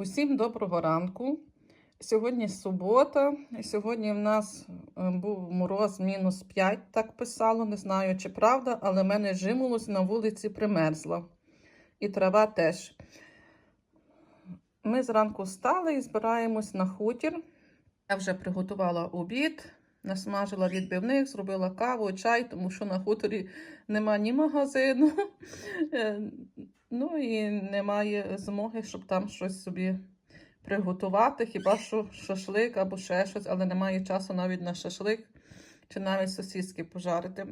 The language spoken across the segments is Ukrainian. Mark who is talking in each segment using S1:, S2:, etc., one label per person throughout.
S1: Усім доброго ранку. Сьогодні субота. Сьогодні в нас е, був мороз мінус 5, так писало. Не знаю, чи правда, але мене жимулось на вулиці примерзла. І трава теж. Ми зранку встали і збираємось на хутір. Я вже приготувала обід, насмажила відбивних, зробила каву, чай, тому що на хуторі нема ні магазину. Е, Ну і немає змоги, щоб там щось собі приготувати, хіба що шашлик або ще щось, але немає часу навіть на шашлик чи навіть сосиски пожарити.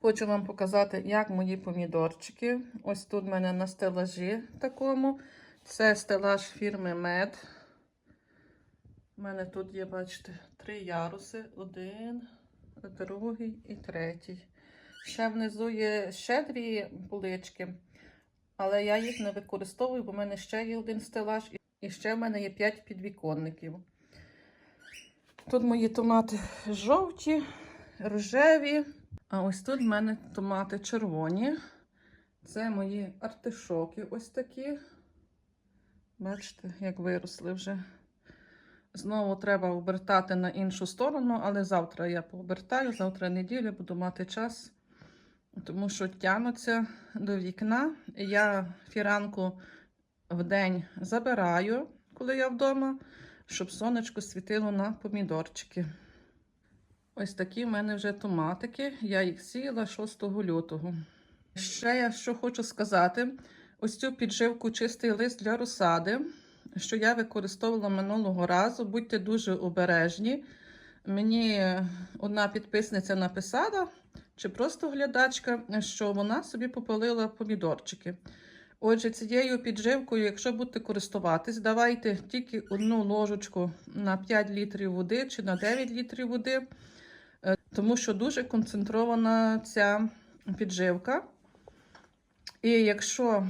S1: Хочу вам показати, як мої помідорчики. Ось тут в мене на стелажі такому. Це стелаж фірми Мед. У мене тут є, бачите, три яруси. Один, другий і третій. Ще внизу є ще дві полички, але я їх не використовую, бо в мене ще є один стелаж і ще в мене є 5 підвіконників. Тут мої томати жовті, рожеві, а ось тут в мене томати червоні. Це мої артишоки ось такі. Бачите, як виросли вже. Знову треба обертати на іншу сторону, але завтра я пообертаю, завтра неділя, буду мати час тому що тягнуться до вікна. Я фіранку в день забираю, коли я вдома, щоб сонечко світило на помідорчики. Ось такі в мене вже томатики. Я їх сіяла 6 лютого. Ще я що хочу сказати: ось цю підживку чистий лист для розсади, що я використовувала минулого разу. Будьте дуже обережні. Мені одна підписниця написала, чи просто глядачка, що вона собі попалила помідорчики. Отже, цією підживкою, якщо будете користуватись, давайте тільки одну ложечку на 5 літрів води чи на 9 літрів води, е, тому що дуже концентрована ця підживка. І якщо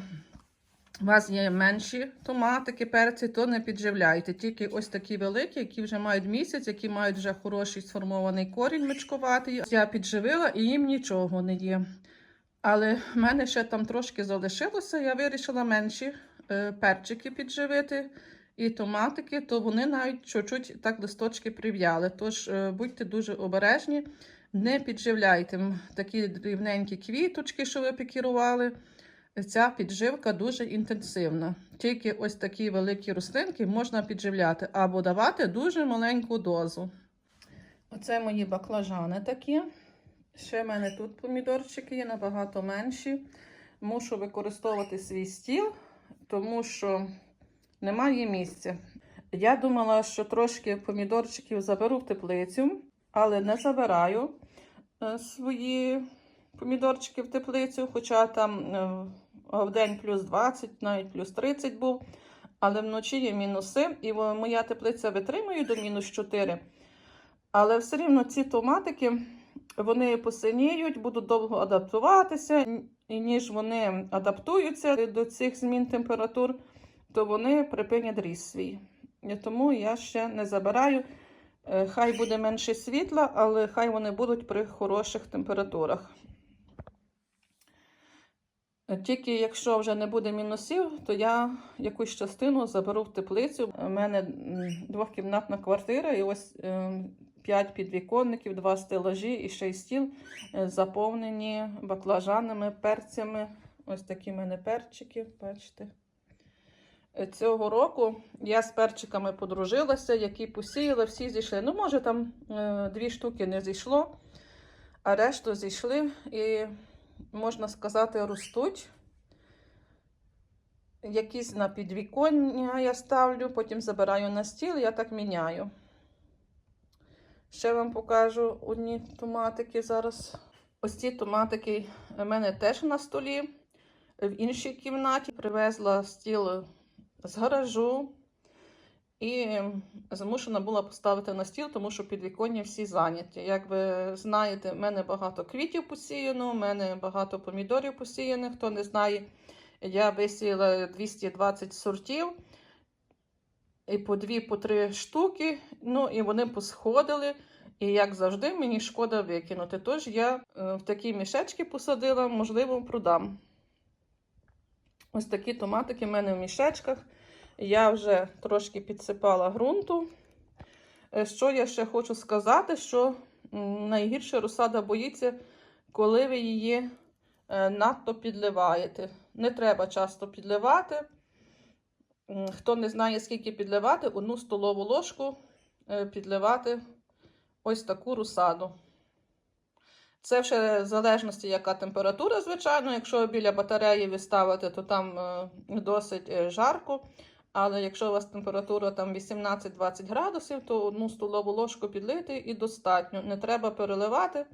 S1: у вас є менші томатики, перці, то не підживляйте. Тільки ось такі великі, які вже мають місяць, які мають вже хороший сформований корінь мечкуватий. Я підживила і їм нічого не є. Але в мене ще там трошки залишилося. Я вирішила менші е, перчики підживити і томатики, то вони навіть чуть-чуть так листочки прив'яли. Тож е, будьте дуже обережні, не підживляйте такі дрібненькі квіточки, що ви пікірували. Ця підживка дуже інтенсивна. Тільки ось такі великі рослинки можна підживляти або давати дуже маленьку дозу. Оце мої баклажани такі. Ще в мене тут помідорчики є набагато менші. Мушу використовувати свій стіл, тому що немає місця. Я думала, що трошки помідорчиків заберу в теплицю, але не забираю е, свої помідорчики в теплицю, хоча там е, в день плюс 20, навіть плюс 30 був. Але вночі є мінуси, і моя теплиця витримує до мінус 4. Але все рівно ці томатики вони посиніють, будуть довго адаптуватися, і ніж вони адаптуються до цих змін температур, то вони припинять ріст свій. І тому я ще не забираю. Е, хай буде менше світла, але хай вони будуть при хороших температурах. Тільки якщо вже не буде мінусів, то я якусь частину заберу в теплицю. У мене двохкімнатна квартира, і ось е, п'ять підвіконників, два стелажі і й стіл е, заповнені баклажанами, перцями. Ось такі в мене перчики, бачите. Е, цього року я з перчиками подружилася, які посіяли, всі зійшли. Ну, може, там дві штуки не зійшло, а решту зійшли. І можна сказати, ростуть. Якісь на підвіконня я ставлю, потім забираю на стіл, я так міняю. Ще вам покажу одні томатики зараз. Ось ці томатики в мене теж на столі. В іншій кімнаті привезла стіл з гаражу. І змушена була поставити на стіл, тому що підвіконня всі зайняті. Як ви знаєте, в мене багато квітів посіяно, в мене багато помідорів посіяних. Хто не знає, я висіяла 220 сортів і по дві, по три штуки. Ну і вони посходили. І, як завжди, мені шкода викинути. Тож я е, в такі мішечки посадила, можливо, продам. Ось такі томатики в мене в мішечках. Я вже трошки підсипала ґрунту. Е, Що я ще хочу сказати, що найгірше розсада боїться, коли ви її е, надто підливаєте. Не треба часто підливати. Хто не знає, скільки підливати, одну столову ложку е, підливати ось таку розсаду. Це вже в залежності, яка температура, звичайно. Якщо біля батареї ви ставите, то там досить жарко. Але якщо у вас температура там 18-20 градусів, то одну столову ложку підлити і достатньо. Не треба переливати,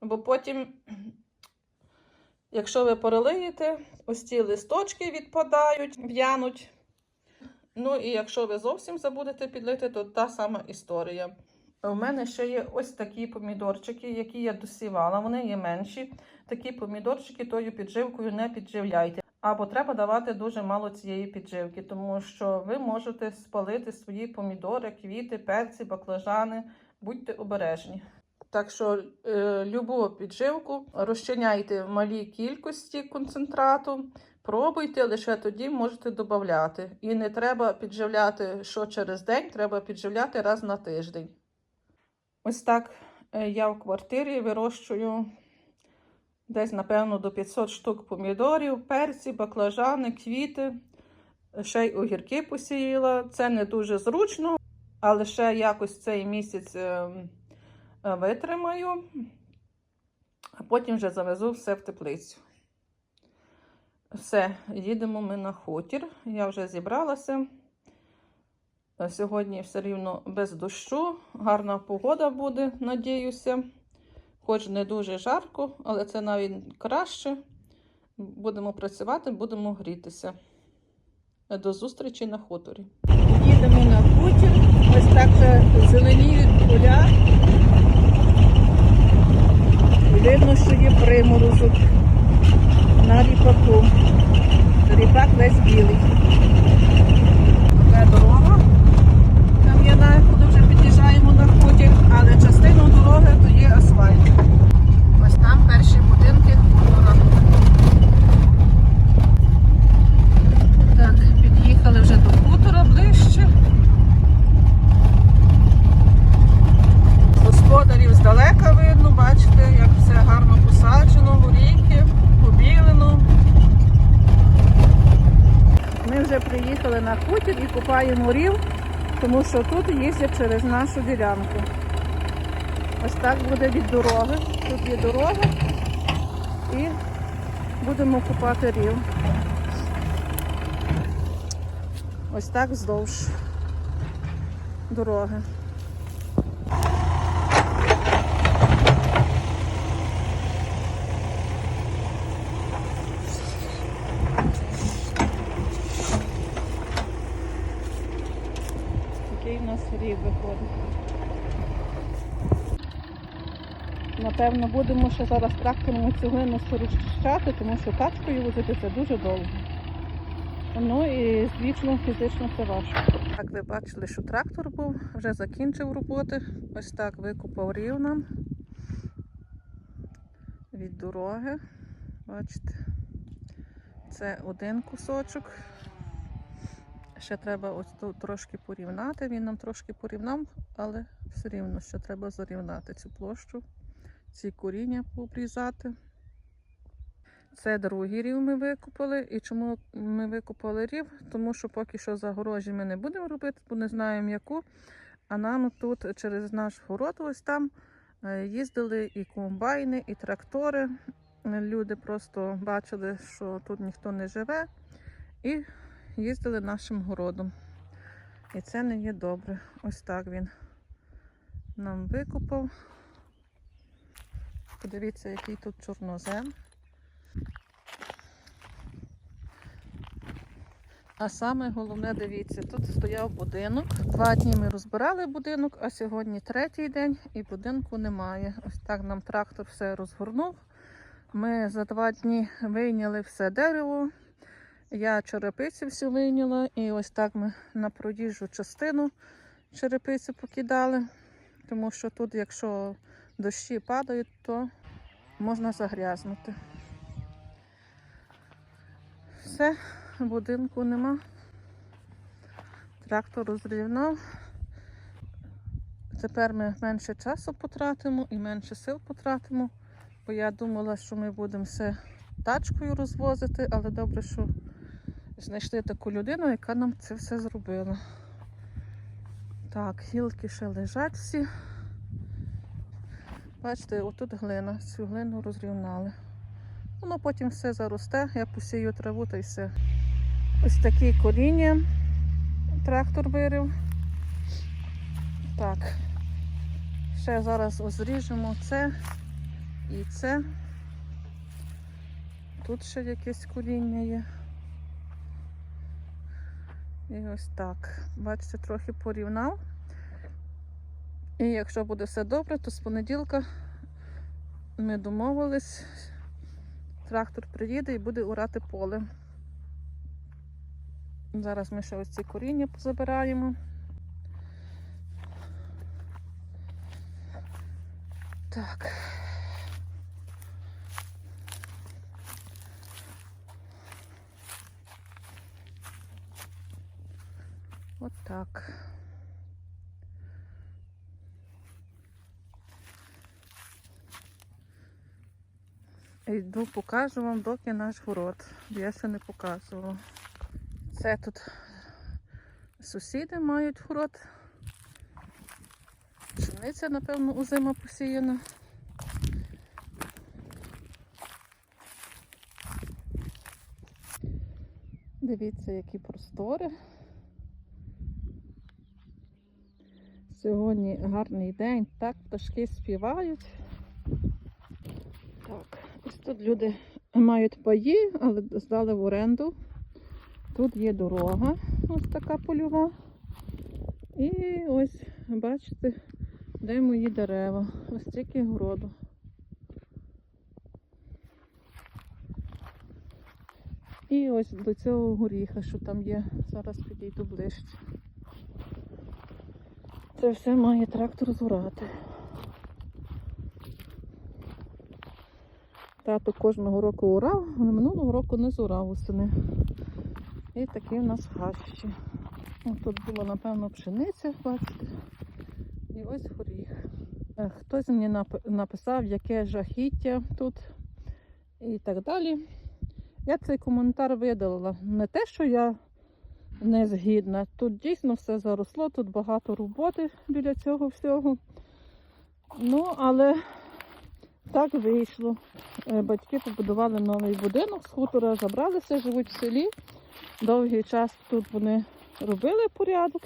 S1: бо потім, якщо ви перелиєте, ось ці листочки відпадають, в'януть. Ну і якщо ви зовсім забудете підлити, то та сама історія. У мене ще є ось такі помідорчики, які я досівала. Вони є менші. Такі помідорчики тою підживкою не підживляйте. Або треба давати дуже мало цієї підживки, тому що ви можете спалити свої помідори, квіти, перці, баклажани. Будьте обережні. Так що е, любу підживку розчиняйте в малій кількості концентрату, пробуйте, лише тоді можете додати. І не треба підживляти що через день, треба підживляти раз на тиждень. Ось так е, я в квартирі вирощую десь, напевно, до 500 штук помідорів, перці, баклажани, квіти. Ще й огірки посіяла. Це не дуже зручно, але ще якось цей місяць е, е, витримаю, а потім вже завезу все в теплицю. Все, їдемо ми на хутір. Я вже зібралася. Сьогодні все рівно без дощу, гарна погода буде, надіюся. Хоч не дуже жарко, але це навіть краще. Будемо працювати, будемо грітися. До зустрічі на хуторі.
S2: Їдемо на хутір, ось так вже зеленіють поля. Видно, що є приморозок на ріпаку. Ріпак весь білий. Така дорога. Кам'яна, коли вже під'їжджаємо на хутір, але частину дороги є асфальт. Ось там перші будинки хутора. Так, під'їхали вже до хутора ближче. Господарів здалека видно, бачите, як все гарно посаджено, горіхи, побілено. Ми вже приїхали на хутір і купаємо рів, тому що тут їздять через нашу ділянку. Ось так буде від дороги. Тут є дорога і будемо купати рів. Ось так вздовж дороги. Такий у нас рів виходить. Напевно, будемо ще зараз трактором цю глину розчищати, тому що тачкою возити це дуже довго. Ну і звісно, фізично це важко. Так, ви бачили, що трактор був, вже закінчив роботи. Ось так викопав рівнам від дороги. Бачите, це один кусочок. Ще треба ось тут трошки порівняти. Він нам трошки порівняв, але все рівно ще треба зарівняти цю площу, ці коріння пообрізати. Це другий рів ми викопали. І чому ми викопали рів? Тому що поки що загорожі ми не будемо робити, бо не знаємо яку. А нам тут через наш город, ось там, е, їздили і комбайни, і трактори. Люди просто бачили, що тут ніхто не живе, і їздили нашим городом. І це не є добре. Ось так він нам викопав. Подивіться, який тут чорнозем. А саме головне, дивіться, тут стояв будинок. Два дні ми розбирали будинок, а сьогодні третій день і будинку немає. Ось так нам трактор все розгорнув. Ми за два дні вийняли все дерево. Я черепицю всю вийняла, і ось так ми на проїжджу частину черепицю покидали, тому що тут, якщо дощі падають, то можна загрязнути. Все, будинку нема. Трактор розрівнав. Тепер ми менше часу потратимо і менше сил потратимо, бо я думала, що ми будемо все тачкою розвозити, але добре, що знайшли таку людину, яка нам це все зробила. Так, гілки ще лежать всі. Бачите, отут глина, цю глину розрівнали. Воно потім все заросте, я посію траву та й все. Ось такі коріння трактор вирив. Так. Ще зараз озріжемо це і це. Тут ще якесь коріння є. І ось так. Бачите, трохи порівнав. І якщо буде все добре, то з понеділка ми домовились, трактор приїде і буде урати поле. Зараз ми ще ось ці коріння позабираємо. Так. От Йду покажу вам, доки наш город. Я ще не показувала. Це тут сусіди мають город. Пшениця, напевно, у зима посіяна. Дивіться, які простори. Сьогодні гарний день, так пташки співають. Тут люди мають паї, але здали в оренду. Тут є дорога, ось така польова. І ось, бачите, де мої дерева. Ось тільки городу. І ось до цього горіха, що там є. Зараз підійду ближче. Це все має трактор зорати. Тато кожного року урав, але минулого року не зорав усини. І такі в нас хащі. Тут була, напевно, пшениця, бачите. І ось горіх. Е, Хтось мені написав, яке жахіття тут і так далі. Я цей коментар видалила. Не те, що я не згідна. Тут дійсно все заросло, тут багато роботи біля цього всього. Ну, але так вийшло. Е, Батьки побудували новий будинок, з хутора забралися, живуть в селі. Довгий час тут вони робили порядок.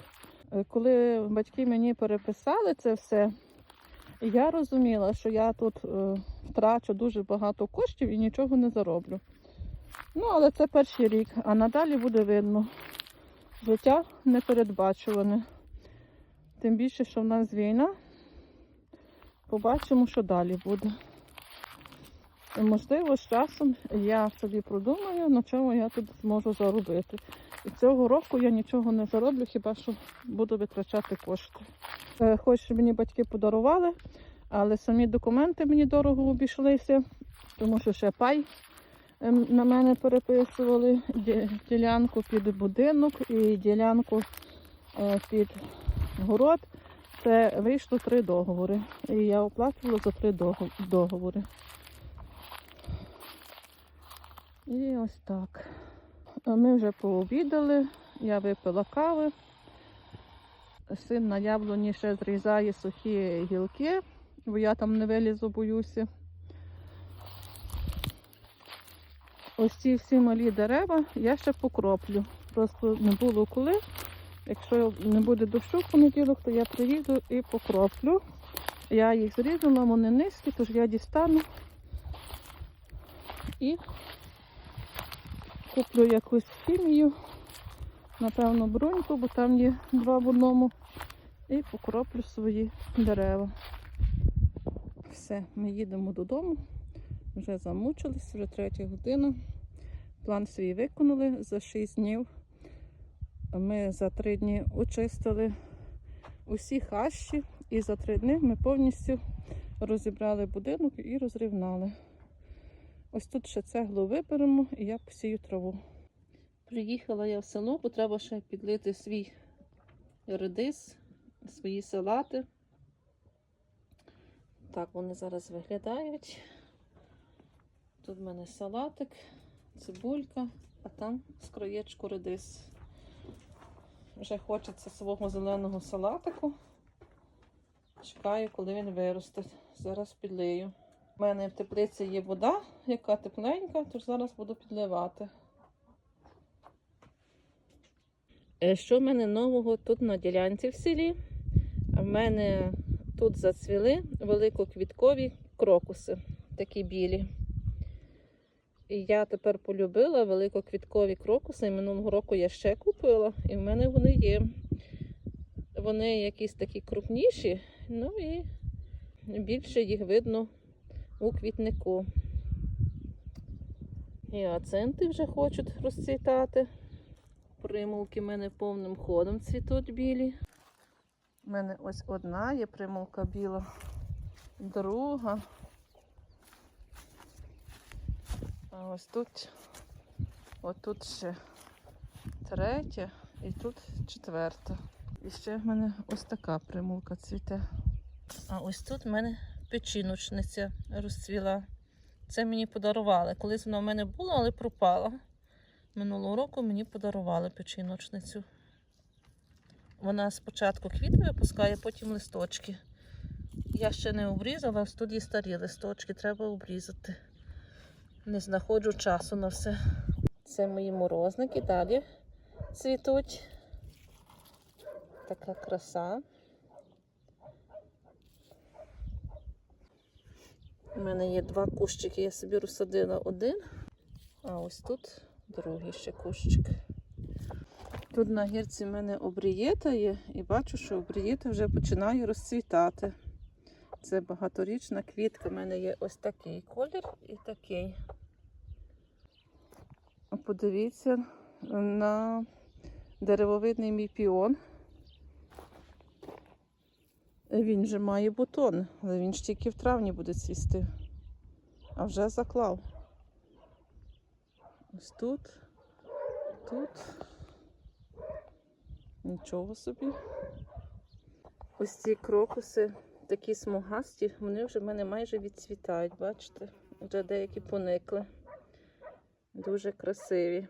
S2: Е, Коли батьки мені переписали це все, я розуміла, що я тут е, втрачу дуже багато коштів і нічого не зароблю. Ну, але це перший рік, а надалі буде видно. Життя непередбачуване. Тим більше, що в нас війна. Побачимо, що далі буде. І, можливо, з часом я собі продумаю, на чому я тут зможу заробити. І цього року я нічого не зароблю, хіба що буду витрачати кошти. Е, Хоч мені батьки подарували, але самі документи мені дорого обійшлися, тому що ще пай ем, на мене переписували ділянку під будинок і ділянку е, під город. Це вийшло три договори. І я оплачувала за три договори. І ось так. Ми вже пообідали, я випила кави. Син на яблуні ще зрізає сухі гілки, бо я там не вилізу, боюся. Ось ці всі малі дерева я ще покроплю. Просто не було коли. Якщо не буде дощу в понеділок, то я приїду і покроплю. Я їх зрізала, вони низькі, тож я дістану і куплю якусь хімію, напевно, бруньку, бо там є два в одному. І покроплю свої дерева. Все, ми їдемо додому. Вже замучились, вже третя година. План свій виконали за 6 днів. Ми за 3 дні очистили усі хащі, і за 3 дні ми повністю розібрали будинок і розрівнали. Ось тут ще цеглу виберемо і я посію траву. Приїхала я в село, бо треба ще підлити свій редис, свої салати. Так вони зараз виглядають. Тут в мене салатик, цибулька, а там скроєчку редис. Вже хочеться свого зеленого салатику. Чекаю, коли він виросте. Зараз підлию. У мене в теплиці є вода, яка тепленька, тож зараз буду підливати. Е, Що в мене нового тут на ділянці в селі? В мене тут зацвіли великоквіткові крокуси, такі білі. І я тепер полюбила великоквіткові крокуси. І минулого року я ще купила, і в мене вони є. Вони якісь такі крупніші, ну і більше їх видно у квітнику. І аценти вже хочуть розцвітати. Примулки в мене повним ходом цвітуть білі. У мене ось одна є примулка біла, друга. А ось тут, отут ще третя і тут четверта. І ще в мене ось така примулка цвіте. А ось тут в мене печіночниця розцвіла. Це мені подарували. Колись вона в мене була, але пропала. Минулого року мені подарували печіночницю. Вона спочатку квіти випускає, потім листочки. Я ще не обрізала, ось тут є старі листочки, треба обрізати. Не знаходжу часу на все. Це мої морозники далі цвітуть. Така краса. У мене є два кущики, я собі розсадила один, а ось тут другий ще кущик. Тут на гірці в мене обрієта є, і бачу, що обрієта вже починає розцвітати. Це багаторічна квітка. У мене є ось такий колір і такий. Подивіться на деревовидний мій піон. Він же має бутон, але він ж тільки в травні буде цвісти. А вже заклав. Ось тут, тут. Нічого собі. Ось ці крокуси такі смугасті, вони вже в мене майже відцвітають, бачите? Вже деякі поникли. Дуже красиві.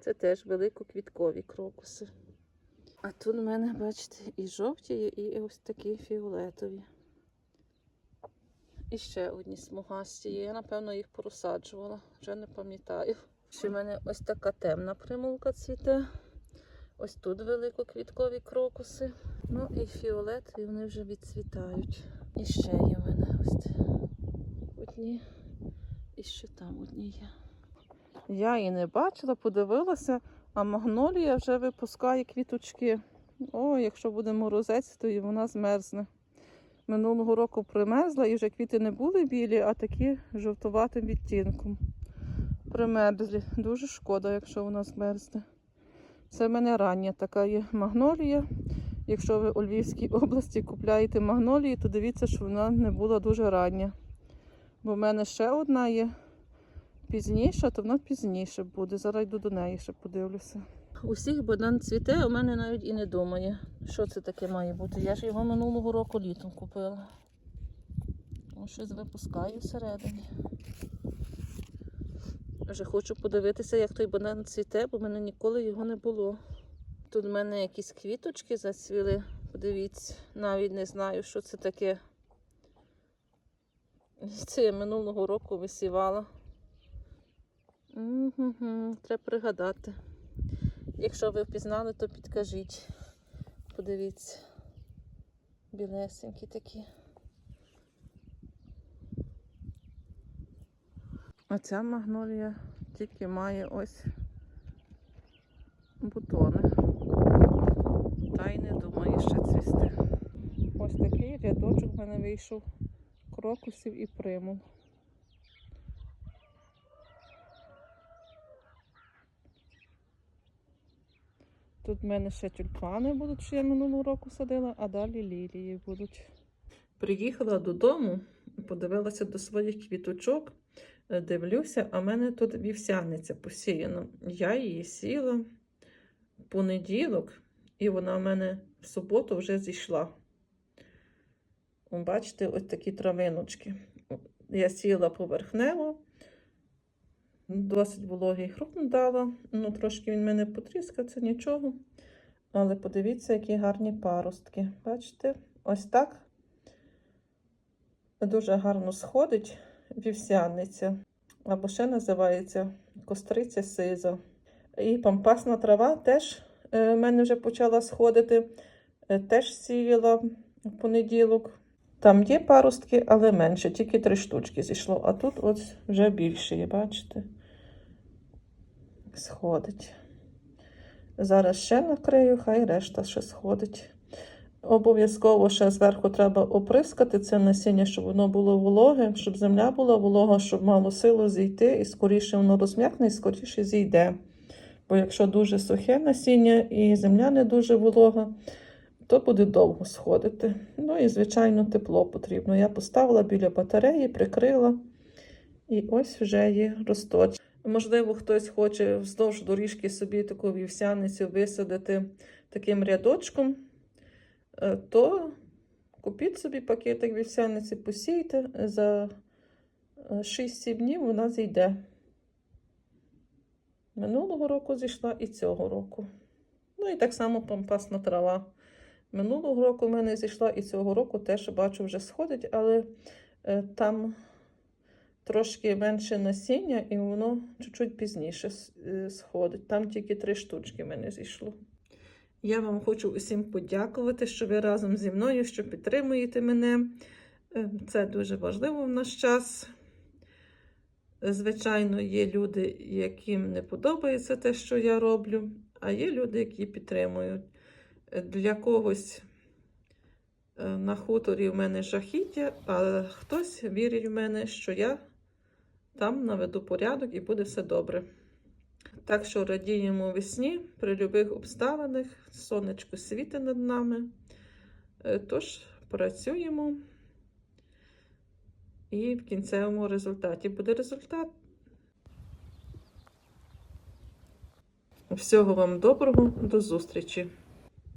S2: Це теж великоквіткові крокуси. А тут в мене, бачите, і жовті, є, і ось такі фіолетові. І ще одні смугасті є. Я, напевно, їх порозсаджувала, вже не пам'ятаю. Ще в мене ось така темна примулка цвіте. Ось тут великоквіткові крокуси. Ну і фіолет, і вони вже відцвітають. І ще є в мене ось одні. І ще там одні є. Я її не бачила, подивилася, а магнолія вже випускає квіточки. О, якщо буде морозець, то і вона змерзне. Минулого року примерзла і вже квіти не були білі, а такі жовтуватим відтінком. Примерзлі. Дуже шкода, якщо вона змерзне. Це в мене рання така є магнолія. Якщо ви у Львівській області купляєте магнолії, то дивіться, що вона не була дуже рання. Бо в мене ще одна є пізніша, то вона пізніше буде. Зараз йду до неї, ще подивлюся. Усіх Богдан цвіте, у мене навіть і не думає, що це таке має бути. Я ж його минулого року літом купила. Ось щось випускаю всередині. Вже хочу подивитися, як той банан цвіте, бо в мене ніколи його не було. Тут в мене якісь квіточки зацвіли. Подивіться, навіть не знаю, що це таке. Це я минулого року висівала. Треба пригадати. Якщо ви впізнали, то підкажіть. Подивіться. Білесенькі такі. А ця магнолія тільки має ось бутони. Та й не думає ще цвісти. Ось такий рядочок в мене вийшов крокусів і примул. Тут в мене ще тюльпани будуть, що я минулого року садила, а далі лілії будуть. Приїхала додому, подивилася до своїх квіточок, е, дивлюся, а в мене тут вівсяниця посіяна. Я її сіла в понеділок,
S1: і вона в мене в суботу вже зійшла. Бачите, ось такі травиночки. Я сіла поверхнево, досить вологий ґрунт дала. Ну, трошки він мене потріскав, це нічого. Але подивіться, які гарні паростки. Бачите? Ось так. Дуже гарно сходить вівсяниця. Або ще називається костриця сиза. І пампасна трава теж е, в мене вже почала сходити. Е, теж сіяла в понеділок. Там є паростки, але менше, тільки три штучки зійшло. А тут ось вже більше є, бачите? Сходить. Зараз ще накрию, хай решта ще сходить. Обов'язково ще зверху треба оприскати це насіння, щоб воно було вологе, щоб земля була волога, щоб мало силу зійти, і скоріше воно розм'якне, і скоріше зійде. Бо якщо дуже сухе насіння і земля не дуже волога, то буде довго сходити. Ну і, звичайно, тепло потрібно. Я поставила біля батареї, прикрила, і ось вже є росточки. Можливо, хтось хоче вздовж доріжки собі таку вівсяницю висадити таким рядочком, е, то купіть собі пакетик вівсяниці, посійте за е, 6-7 днів вона зійде. Минулого року зійшла і цього року. Ну і так само пампасна трава. Минулого року в мене зійшла і цього року теж бачу вже сходить, але е, там трошки менше насіння, і воно чуть-чуть пізніше е, сходить. Там тільки три штучки мене зійшло. Я вам хочу усім подякувати, що ви разом зі мною, що підтримуєте мене. Е, Це дуже важливо в наш час. Звичайно, є люди, яким не подобається те, що я роблю, а є люди, які підтримують. Е, Для когось на хуторі в мене жахіття, а хтось вірить в мене, що я там наведу порядок і буде все добре. Так що радіємо весні при будь-яких обставинах, сонечко світить над нами. Е, Тож працюємо. І в кінцевому результаті буде результат. Всього вам доброго, до зустрічі!